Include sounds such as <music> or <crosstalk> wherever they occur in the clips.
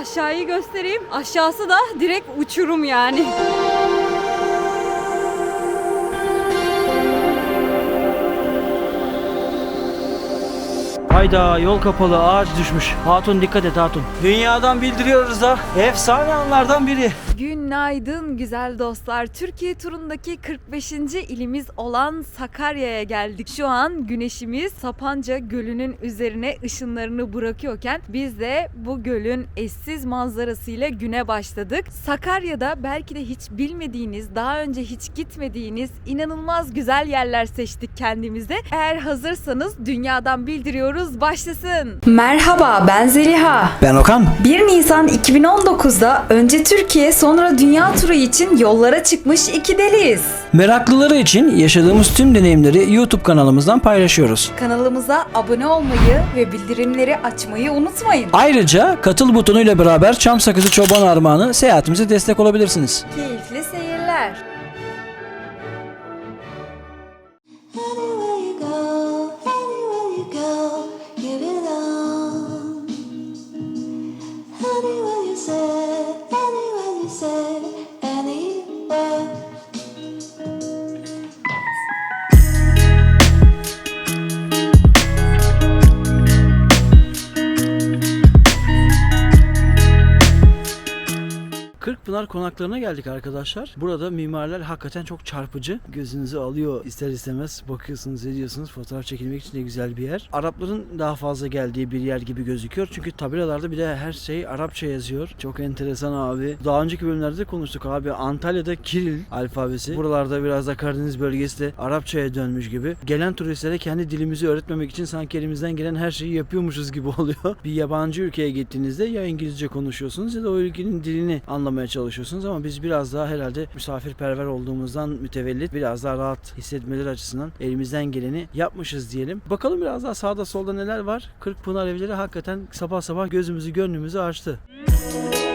Aşağıyı göstereyim. Aşağısı da direkt uçurum yani. Hayda yol kapalı ağaç düşmüş. Hatun dikkat et Hatun. Dünyadan bildiriyoruz da efsane anlardan biri. Günaydın güzel dostlar. Türkiye turundaki 45. ilimiz olan Sakarya'ya geldik. Şu an güneşimiz Sapanca Gölü'nün üzerine ışınlarını bırakıyorken biz de bu gölün eşsiz manzarasıyla güne başladık. Sakarya'da belki de hiç bilmediğiniz, daha önce hiç gitmediğiniz inanılmaz güzel yerler seçtik kendimize. Eğer hazırsanız dünyadan bildiriyoruz başlasın. Merhaba ben Zeliha. Ben Okan. 1 Nisan 2019'da önce Türkiye sonra dünya turu için yollara çıkmış iki deliyiz. Meraklıları için yaşadığımız tüm deneyimleri YouTube kanalımızdan paylaşıyoruz. Kanalımıza abone olmayı ve bildirimleri açmayı unutmayın. Ayrıca katıl butonuyla beraber Çam Sakızı Çoban Armağanı seyahatimize destek olabilirsiniz. Keyifli konaklarına geldik arkadaşlar. Burada mimarlar hakikaten çok çarpıcı. Gözünüzü alıyor ister istemez. Bakıyorsunuz ediyorsunuz. Fotoğraf çekilmek için de güzel bir yer. Arapların daha fazla geldiği bir yer gibi gözüküyor. Çünkü tabelalarda bir de her şey Arapça yazıyor. Çok enteresan abi. Daha önceki bölümlerde de konuştuk abi. Antalya'da Kiril alfabesi. Buralarda biraz da Karadeniz bölgesi de Arapçaya dönmüş gibi. Gelen turistlere kendi dilimizi öğretmemek için sanki elimizden gelen her şeyi yapıyormuşuz gibi <laughs> oluyor. Bir yabancı ülkeye gittiğinizde ya İngilizce konuşuyorsunuz ya da o ülkenin dilini anlamaya çalışıyorsunuz ama biz biraz daha herhalde misafirperver olduğumuzdan mütevellit biraz daha rahat hissetmeleri açısından elimizden geleni yapmışız diyelim. Bakalım biraz daha sağda solda neler var. Kırkpınar evleri hakikaten sabah sabah gözümüzü gönlümüzü açtı. İstanbul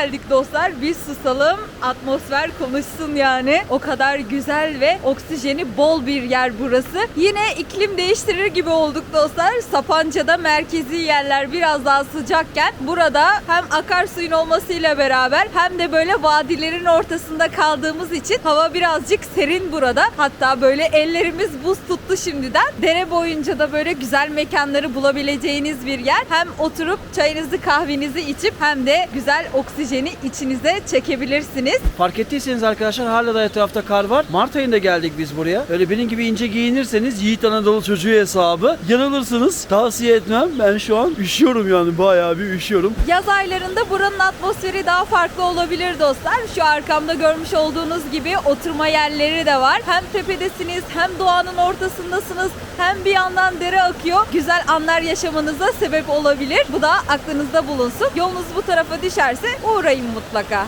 geldik dostlar. Biz susalım, atmosfer konuşsun yani. O kadar güzel ve oksijeni bol bir yer burası. Yine iklim değiştirir gibi olduk dostlar. Sapanca'da merkezi yerler biraz daha sıcakken burada hem akarsuyun olmasıyla beraber hem de böyle vadilerin ortasında kaldığımız için hava birazcık serin burada. Hatta böyle ellerimiz buz tuttu şimdiden. Dere boyunca da böyle güzel mekanları bulabileceğiniz bir yer. Hem oturup çayınızı kahvenizi içip hem de güzel oksijeni içinize çekebilirsiniz. Fark ettiyseniz arkadaşlar hala da etrafta kar var. Mart ayında geldik biz buraya. Öyle benim gibi ince giyinirseniz Yiğit Anadolu çocuğu hesabı yanılırsınız. Tavsiye etmem. Ben şu an üşüyorum yani bayağı bir üşüyorum. Yaz aylarında buranın atmosferi daha farklı olabilir dostlar. Şu arkamda görmüş olduğunuz gibi oturma yerleri de var. Hem tepedesiniz hem doğanın ortasındasınız hem bir yandan dere akıyor. Güzel anlar yaşamanıza sebep olabilir. Bu da aklınızda bulunsun. Yolunuz bu tarafa düşerse uğrayın mutlaka.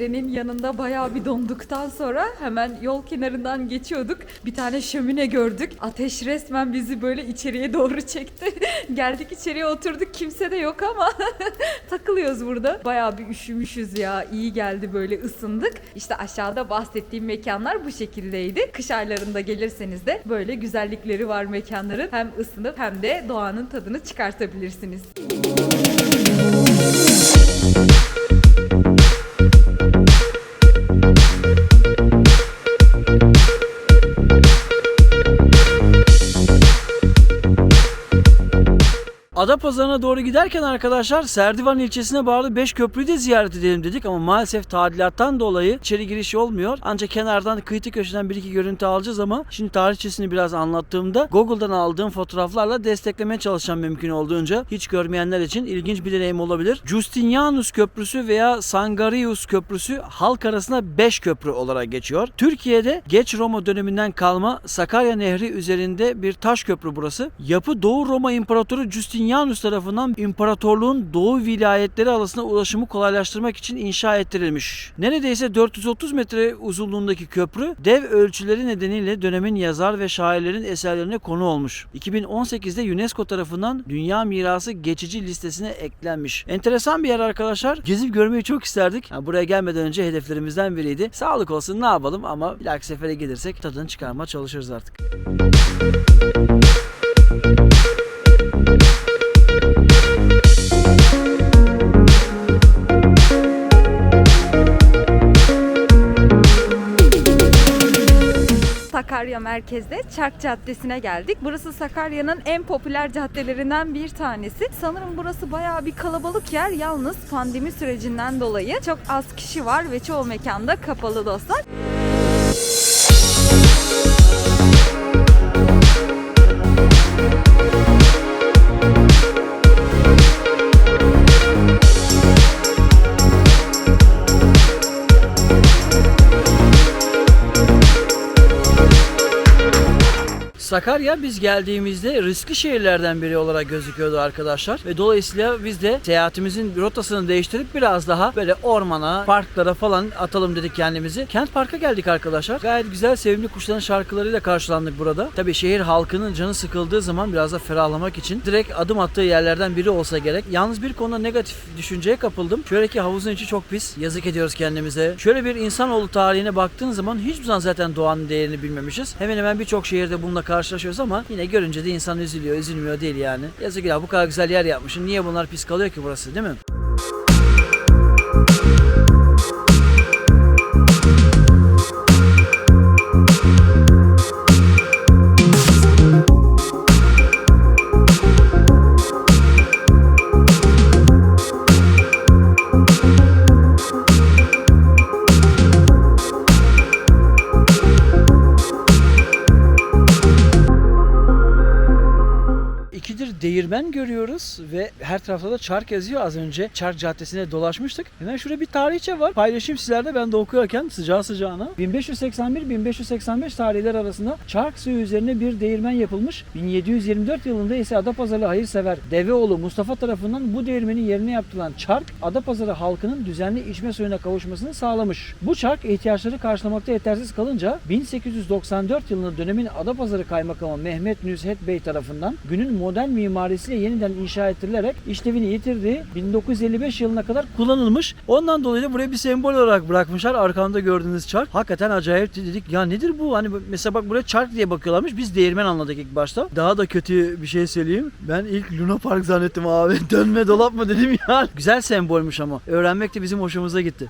Derenin yanında bayağı bir donduktan sonra hemen yol kenarından geçiyorduk. Bir tane şömine gördük. Ateş resmen bizi böyle içeriye doğru çekti. <laughs> Geldik içeriye oturduk. Kimse de yok ama <laughs> takılıyoruz burada. Bayağı bir üşümüşüz ya. İyi geldi böyle ısındık. İşte aşağıda bahsettiğim mekanlar bu şekildeydi. Kış aylarında gelirseniz de böyle güzellikleri var mekanların. Hem ısınıp hem de doğanın tadını çıkartabilirsiniz. Adapazarı'na doğru giderken arkadaşlar Serdivan ilçesine bağlı 5 köprüyü de ziyaret edelim dedik ama maalesef tadilattan dolayı içeri giriş olmuyor. Ancak kenardan kıyı köşeden bir iki görüntü alacağız ama şimdi tarihçesini biraz anlattığımda Google'dan aldığım fotoğraflarla desteklemeye çalışacağım mümkün olduğunca. Hiç görmeyenler için ilginç bir deneyim olabilir. Justinianus Köprüsü veya Sangarius Köprüsü halk arasında 5 köprü olarak geçiyor. Türkiye'de geç Roma döneminden kalma Sakarya Nehri üzerinde bir taş köprü burası. Yapı Doğu Roma İmparatoru Justinianus tarafından imparatorluğun doğu vilayetleri arasında ulaşımı kolaylaştırmak için inşa ettirilmiş. Neredeyse 430 metre uzunluğundaki köprü dev ölçüleri nedeniyle dönemin yazar ve şairlerin eserlerine konu olmuş. 2018'de UNESCO tarafından Dünya Mirası geçici listesine eklenmiş. Enteresan bir yer arkadaşlar. Gezip görmeyi çok isterdik. Ha, buraya gelmeden önce hedeflerimizden biriydi. Sağlık olsun ne yapalım ama bir dahaki sefere gelirsek tadını çıkarmaya çalışırız artık. Sakarya merkezde Çark Caddesi'ne geldik. Burası Sakarya'nın en popüler caddelerinden bir tanesi. Sanırım burası bayağı bir kalabalık yer. Yalnız pandemi sürecinden dolayı çok az kişi var ve çoğu mekanda kapalı dostlar. Sakarya biz geldiğimizde riskli şehirlerden biri olarak gözüküyordu arkadaşlar. Ve dolayısıyla biz de seyahatimizin rotasını değiştirip biraz daha böyle ormana, parklara falan atalım dedik kendimizi. Kent Park'a geldik arkadaşlar. Gayet güzel sevimli kuşların şarkılarıyla karşılandık burada. Tabii şehir halkının canı sıkıldığı zaman biraz da ferahlamak için direkt adım attığı yerlerden biri olsa gerek. Yalnız bir konuda negatif düşünceye kapıldım. Şöyle ki havuzun içi çok pis. Yazık ediyoruz kendimize. Şöyle bir insanoğlu tarihine baktığın zaman hiçbir zaman zaten doğanın değerini bilmemişiz. Hemen hemen birçok şehirde bununla karşılaşıyoruz ama yine görünce de insan üzülüyor, üzülmüyor değil yani. Yazık ya bu kadar güzel yer yapmışsın. Niye bunlar pis kalıyor ki burası değil mi? Değirmen görüyoruz ve her tarafta da çark yazıyor. Az önce Çark Caddesi'ne dolaşmıştık. Hemen şurada bir tarihçe var. Paylaşayım sizlerle ben de okuyorken sıcağı sıcağına. 1581-1585 tarihler arasında Çark suyu üzerine bir değirmen yapılmış. 1724 yılında ise Adapazarı hayırsever Deveoğlu Mustafa tarafından bu değirmenin yerine yaptırılan çark Adapazarı halkının düzenli içme suyuna kavuşmasını sağlamış. Bu çark ihtiyaçları karşılamakta yetersiz kalınca 1894 yılında dönemin Adapazarı Kaymakamı Mehmet Nüzhet Bey tarafından günün modern mimarisiyle yeniden inşa ettirilerek işlevini yitirdiği 1955 yılına kadar kullanılmış. Ondan dolayı da buraya bir sembol olarak bırakmışlar. Arkamda gördüğünüz çark. Hakikaten acayip dedik. Ya nedir bu? Hani mesela bak buraya çark diye bakıyorlarmış. Biz değirmen anladık ilk başta. Daha da kötü bir şey söyleyeyim. Ben ilk Luna Park zannettim abi. <laughs> Dönme dolap mı dedim ya. Güzel sembolmüş ama. Öğrenmek de bizim hoşumuza gitti.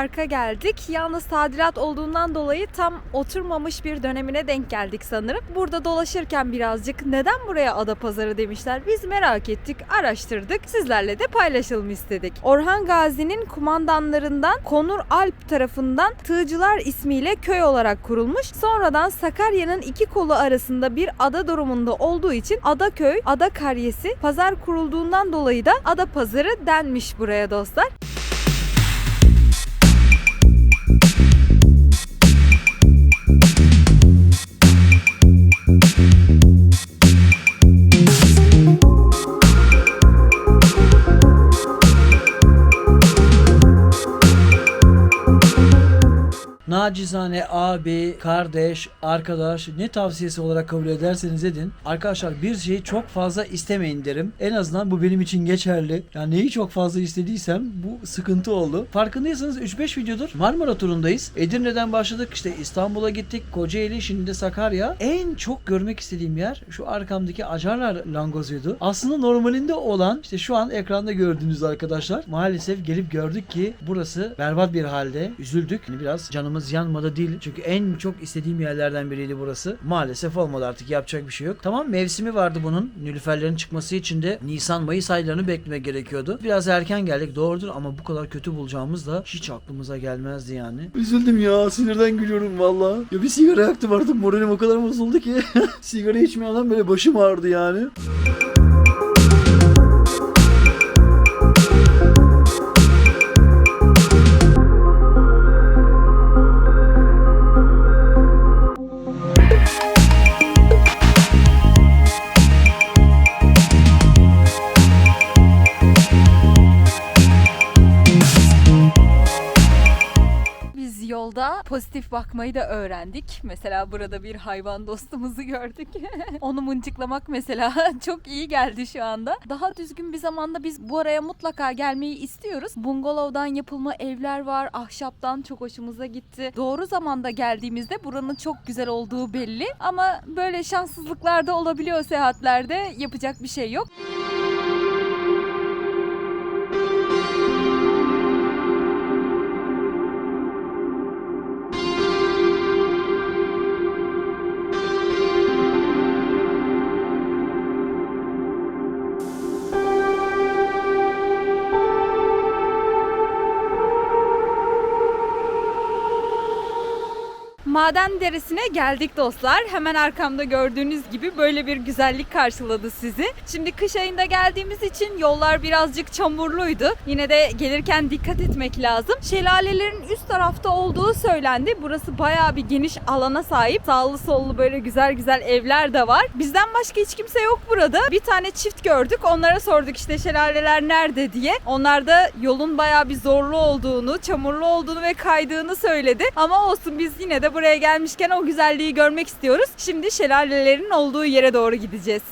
Park'a geldik. Yalnız tadilat olduğundan dolayı tam oturmamış bir dönemine denk geldik sanırım. Burada dolaşırken birazcık neden buraya Adapazarı demişler biz merak ettik, araştırdık. Sizlerle de paylaşalım istedik. Orhan Gazi'nin kumandanlarından Konur Alp tarafından Tığcılar ismiyle köy olarak kurulmuş. Sonradan Sakarya'nın iki kolu arasında bir ada durumunda olduğu için Adaköy, Ada Karyesi, pazar kurulduğundan dolayı da Ada Pazarı denmiş buraya dostlar. Nacizane abi, kardeş, arkadaş ne tavsiyesi olarak kabul ederseniz edin. Arkadaşlar bir şeyi çok fazla istemeyin derim. En azından bu benim için geçerli. Yani neyi çok fazla istediysem bu sıkıntı oldu. Farkındaysanız 3-5 videodur Marmara turundayız. Edirne'den başladık işte İstanbul'a gittik. Kocaeli şimdi de Sakarya. En çok görmek istediğim yer şu arkamdaki Acarlar langozuydu. Aslında normalinde olan işte şu an ekranda gördüğünüz arkadaşlar maalesef gelip gördük ki burası berbat bir halde. Üzüldük. Yani biraz canımız yanmadı değil. Çünkü en çok istediğim yerlerden biriydi burası. Maalesef olmadı artık yapacak bir şey yok. Tamam mevsimi vardı bunun. Nilüferlerin çıkması için de Nisan Mayıs aylarını beklemek gerekiyordu. Biraz erken geldik doğrudur ama bu kadar kötü bulacağımız da hiç aklımıza gelmezdi yani. Üzüldüm ya sinirden gülüyorum valla. Ya bir sigara yaktım artık moralim o kadar bozuldu ki. <laughs> sigara içmeyenden böyle başım ağrıdı yani. Pozitif bakmayı da öğrendik. Mesela burada bir hayvan dostumuzu gördük. <laughs> Onu mıncıklamak mesela <laughs> çok iyi geldi şu anda. Daha düzgün bir zamanda biz bu araya mutlaka gelmeyi istiyoruz. Bungalovdan yapılma evler var. Ahşaptan çok hoşumuza gitti. Doğru zamanda geldiğimizde buranın çok güzel olduğu belli. Ama böyle şanssızlıklar da olabiliyor seyahatlerde. Yapacak bir şey yok. Maden Deresi'ne geldik dostlar. Hemen arkamda gördüğünüz gibi böyle bir güzellik karşıladı sizi. Şimdi kış ayında geldiğimiz için yollar birazcık çamurluydu. Yine de gelirken dikkat etmek lazım. Şelalelerin üst tarafta olduğu söylendi. Burası bayağı bir geniş alana sahip. Sağlı sollu böyle güzel güzel evler de var. Bizden başka hiç kimse yok burada. Bir tane çift gördük. Onlara sorduk işte şelaleler nerede diye. Onlar da yolun bayağı bir zorlu olduğunu, çamurlu olduğunu ve kaydığını söyledi. Ama olsun biz yine de buraya gelmişken o güzelliği görmek istiyoruz. Şimdi şelalelerin olduğu yere doğru gideceğiz.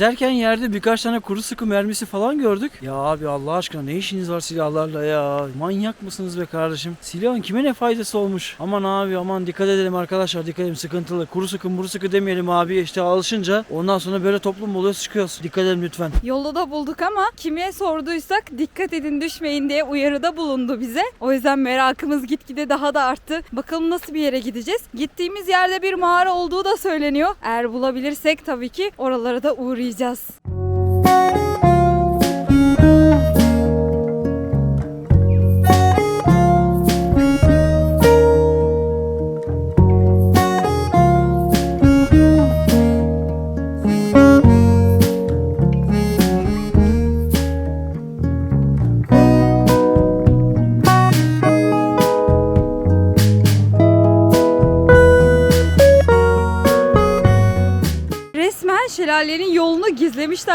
Gezerken yerde birkaç tane kuru sıkı mermisi falan gördük. Ya abi Allah aşkına ne işiniz var silahlarla ya? Manyak mısınız be kardeşim? Silahın kime ne faydası olmuş? Aman abi aman dikkat edelim arkadaşlar dikkat edelim sıkıntılı. Kuru sıkı muru sıkı demeyelim abi işte alışınca ondan sonra böyle toplum buluyoruz çıkıyoruz. Dikkat edelim lütfen. Yolu da bulduk ama kime sorduysak dikkat edin düşmeyin diye uyarıda bulundu bize. O yüzden merakımız gitgide daha da arttı. Bakalım nasıl bir yere gideceğiz? Gittiğimiz yerde bir mağara olduğu da söyleniyor. Eğer bulabilirsek tabii ki oralara da uğrayacağız. Resmen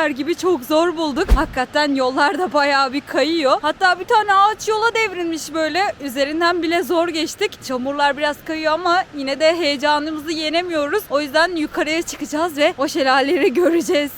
gizlemişler gibi çok zor bulduk. Hakikaten yollar da bayağı bir kayıyor. Hatta bir tane ağaç yola devrilmiş böyle. Üzerinden bile zor geçtik. Çamurlar biraz kayıyor ama yine de heyecanımızı yenemiyoruz. O yüzden yukarıya çıkacağız ve o şelaleleri göreceğiz.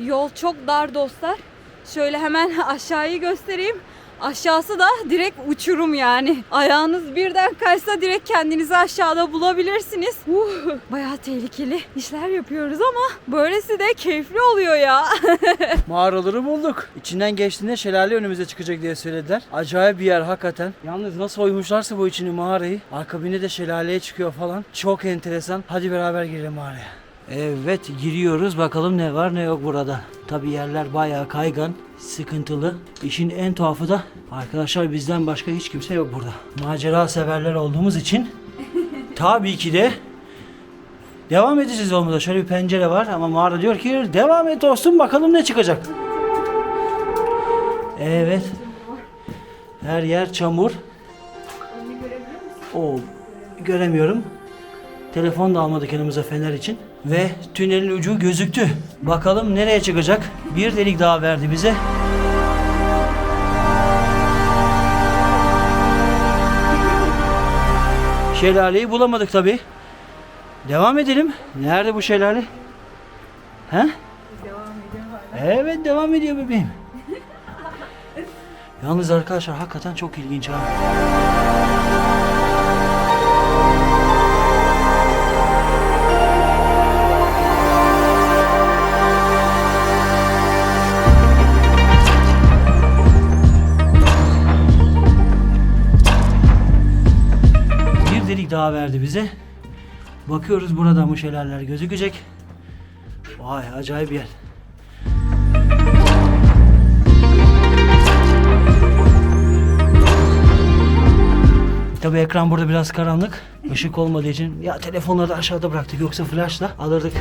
Yol çok dar dostlar. Şöyle hemen <laughs> aşağıyı göstereyim. Aşağısı da direkt uçurum yani. Ayağınız birden kaysa direkt kendinizi aşağıda bulabilirsiniz. Uh, bayağı tehlikeli işler yapıyoruz ama böylesi de keyifli oluyor ya. <laughs> Mağaraları bulduk. İçinden geçtiğinde şelale önümüze çıkacak diye söylediler. Acayip bir yer hakikaten. Yalnız nasıl oymuşlarsa bu içini mağarayı. Akabinde de şelaleye çıkıyor falan. Çok enteresan. Hadi beraber girelim mağaraya. Evet giriyoruz bakalım ne var ne yok burada. Tabi yerler bayağı kaygan, sıkıntılı. İşin en tuhafı da arkadaşlar bizden başka hiç kimse yok burada. Macera severler olduğumuz için <laughs> tabii ki de Devam edeceğiz yolumuza. Şöyle bir pencere var ama mağara diyor ki devam et dostum bakalım ne çıkacak. Evet. Her yer çamur. O göremiyorum. Telefon da almadık yanımıza fener için. Ve tünelin ucu gözüktü. Bakalım nereye çıkacak? Bir delik daha verdi bize. Şelaleyi bulamadık tabi. Devam edelim. Nerede bu şelale? He? Evet devam ediyor bebeğim. Yalnız arkadaşlar hakikaten çok ilginç ha. Bir delik daha verdi bize. Bakıyoruz burada mı şelaleler gözükecek. Vay acayip yer. Tabi ekran burada biraz karanlık. Işık olmadığı için ya telefonları da aşağıda bıraktık yoksa flashla alırdık.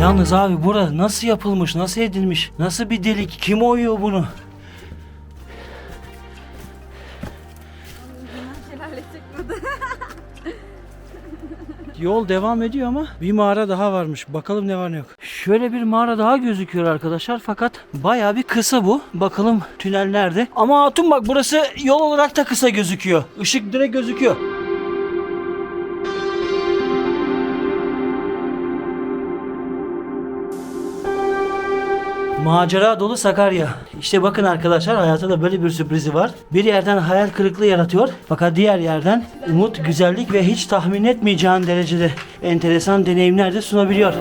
Yalnız abi burada nasıl yapılmış, nasıl edilmiş, nasıl bir delik, kim oyuyor bunu? <laughs> Yol devam ediyor ama bir mağara daha varmış. Bakalım ne var ne yok. Şöyle bir mağara daha gözüküyor arkadaşlar fakat baya bir kısa bu. Bakalım tünel nerede? Ama hatun bak burası yol olarak da kısa gözüküyor. Işık direkt gözüküyor. Macera dolu Sakarya. İşte bakın arkadaşlar hayata da böyle bir sürprizi var. Bir yerden hayal kırıklığı yaratıyor. Fakat diğer yerden umut, güzellik ve hiç tahmin etmeyeceğin derecede enteresan deneyimler de sunabiliyor.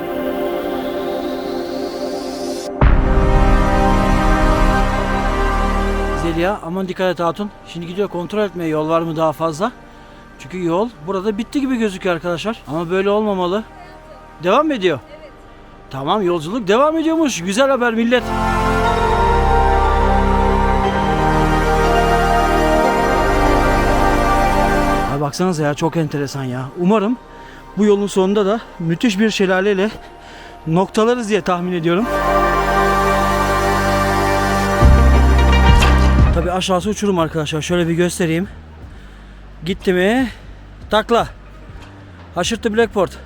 Zeliha aman dikkat et hatun. Şimdi gidiyor kontrol etmeye yol var mı daha fazla. Çünkü yol burada bitti gibi gözüküyor arkadaşlar. Ama böyle olmamalı. Devam mı ediyor? Tamam yolculuk devam ediyormuş. Güzel haber millet. Abi baksanıza ya çok enteresan ya. Umarım bu yolun sonunda da müthiş bir şelaleyle noktalarız diye tahmin ediyorum. Tabi aşağısı uçurum arkadaşlar. Şöyle bir göstereyim. Gitti mi? Takla. Haşırttı Blackport.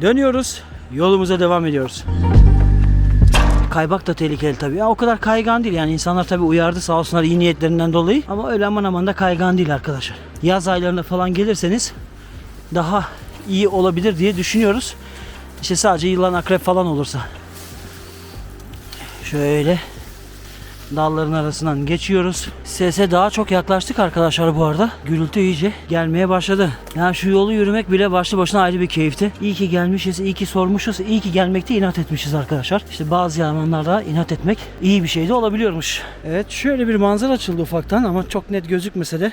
Dönüyoruz. Yolumuza devam ediyoruz. Kaymak da tehlikeli tabii. Ya, o kadar kaygan değil yani insanlar tabii uyardı sağ olsunlar iyi niyetlerinden dolayı. Ama öyle aman aman da kaygan değil arkadaşlar. Yaz aylarında falan gelirseniz daha iyi olabilir diye düşünüyoruz. İşte sadece yılan akrep falan olursa. Şöyle dalların arasından geçiyoruz. Sese daha çok yaklaştık arkadaşlar bu arada. Gürültü iyice gelmeye başladı. Yani şu yolu yürümek bile başlı başına ayrı bir keyifti. İyi ki gelmişiz, iyi ki sormuşuz, iyi ki gelmekte inat etmişiz arkadaşlar. İşte bazı zamanlarda inat etmek iyi bir şey de olabiliyormuş. Evet şöyle bir manzara açıldı ufaktan ama çok net gözükmese de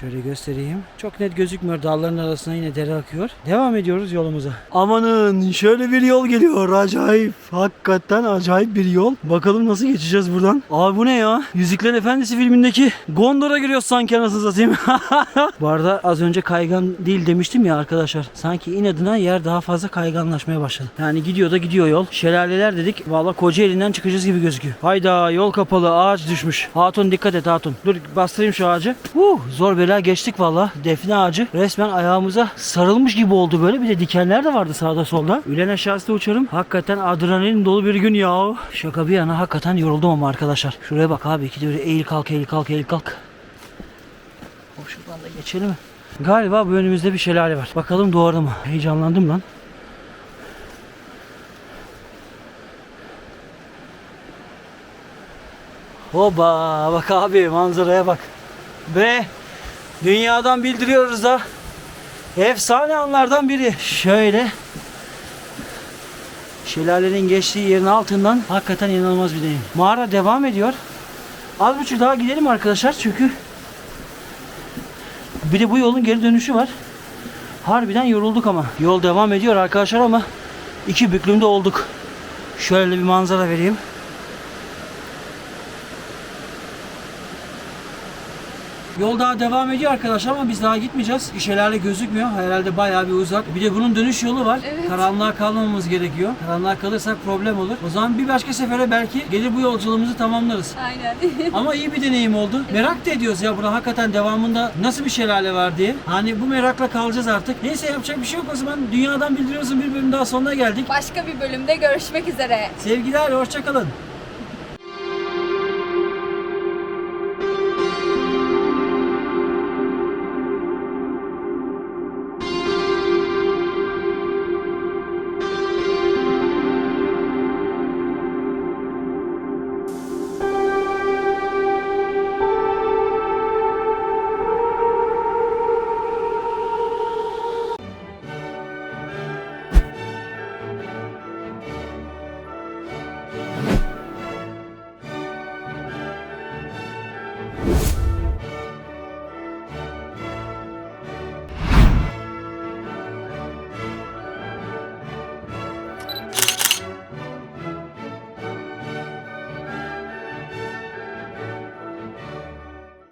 Şöyle göstereyim. Çok net gözükmüyor. Dağların arasına yine dere akıyor. Devam ediyoruz yolumuza. Amanın şöyle bir yol geliyor. Acayip. Hakikaten acayip bir yol. Bakalım nasıl geçeceğiz buradan. Abi bu ne ya? Yüzüklerin Efendisi filmindeki Gondor'a giriyoruz sanki anasını satayım. <laughs> bu arada az önce kaygan değil demiştim ya arkadaşlar. Sanki inadına yer daha fazla kayganlaşmaya başladı. Yani gidiyor da gidiyor yol. Şelaleler dedik. Valla koca elinden çıkacağız gibi gözüküyor. Hayda yol kapalı. Ağaç düşmüş. Hatun dikkat et Hatun. Dur bastırayım şu ağacı. Uh, zor bela geçtik valla. Defne ağacı resmen ayağımıza sarılmış gibi oldu böyle. Bir de dikenler de vardı sağda solda. Ülen aşağısı da uçarım. Hakikaten adrenalin dolu bir gün ya. Şaka bir yana hakikaten yoruldum ama arkadaşlar. Şuraya bak abi. İki de böyle eğil kalk eğil kalk eğil kalk. Hop şuradan da geçelim. Galiba bu önümüzde bir şelale var. Bakalım doğru mu? Heyecanlandım lan. Hoba bak abi manzaraya bak. Ve dünyadan bildiriyoruz da efsane anlardan biri. Şöyle şelalenin geçtiği yerin altından hakikaten inanılmaz bir deneyim. Mağara devam ediyor. Az buçuk daha gidelim arkadaşlar çünkü bir de bu yolun geri dönüşü var. Harbiden yorulduk ama. Yol devam ediyor arkadaşlar ama iki büklümde olduk. Şöyle bir manzara vereyim. Yol daha devam ediyor arkadaşlar ama biz daha gitmeyeceğiz. Şelale gözükmüyor. Herhalde bayağı bir uzak. Bir de bunun dönüş yolu var. Evet. Karanlığa kalmamamız gerekiyor. Karanlığa kalırsak problem olur. O zaman bir başka sefere belki gelir bu yolculuğumuzu tamamlarız. Aynen. <laughs> Ama iyi bir deneyim oldu. Merak da ediyoruz ya burada hakikaten devamında nasıl bir şelale var diye. Hani bu merakla kalacağız artık. Neyse yapacak bir şey yok o zaman. Dünyadan bildiriyorsun bir bölüm daha sonuna geldik. Başka bir bölümde görüşmek üzere. Sevgiler, hoşçakalın.